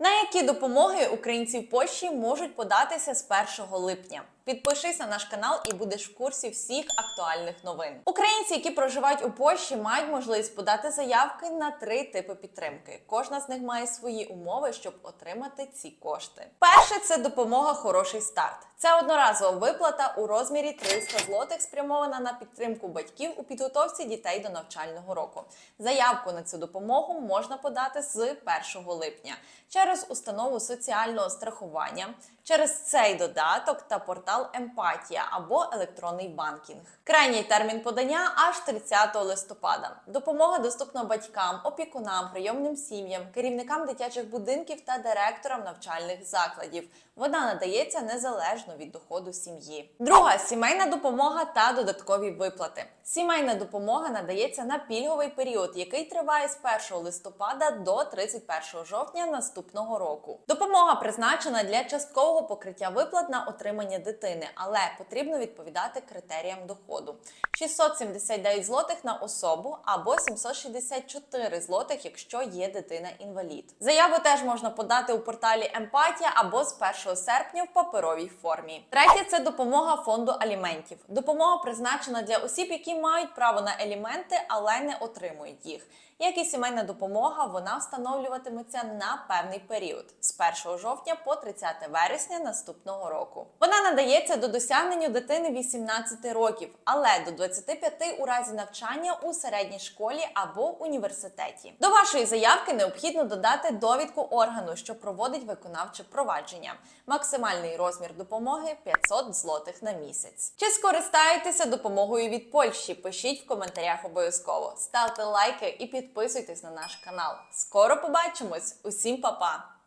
На які допомоги українці в Польщі можуть податися з 1 липня? Підпишись на наш канал і будеш в курсі всіх актуальних новин. Українці, які проживають у Польщі, мають можливість подати заявки на три типи підтримки. Кожна з них має свої умови, щоб отримати ці кошти. Перше це допомога хороший старт. Це одноразова виплата у розмірі 300 злотих, спрямована на підтримку батьків у підготовці дітей до навчального року. Заявку на цю допомогу можна подати з 1 липня через установу соціального страхування, через цей додаток та портал Емпатія або електронний банкінг. Крайній термін подання аж 30 листопада. Допомога доступна батькам, опікунам, прийомним сім'ям, керівникам дитячих будинків та директорам навчальних закладів. Вона надається незалежно від доходу сім'ї. Друга сімейна допомога та додаткові виплати. Сімейна допомога надається на пільговий період, який триває з 1 листопада до 31 жовтня наступного року. Допомога призначена для часткового покриття виплат на отримання дитини, але потрібно відповідати критеріям доходу: 679 злотих на особу або 764 злотих, якщо є дитина-інвалід. Заяву теж можна подати у порталі Емпатія або з 1 серпня в паперовій формі. Третє це допомога фонду аліментів. Допомога призначена для осіб, які мають право на аліменти, але не отримують їх. Як і сімейна допомога, вона встановлюватиметься на певний період з 1 жовтня по 30 вересня наступного року. Вона надається до досягнення дитини 18 років, але до 25 у разі навчання у середній школі або університеті. До вашої заявки необхідно додати довідку органу, що проводить виконавче провадження. Максимальний розмір допомоги 500 злотих на місяць. Чи скористаєтеся допомогою від Польщі? Пишіть в коментарях обов'язково. Ставте лайки і підписуйтесь на наш канал. Скоро побачимось! Усім па-па!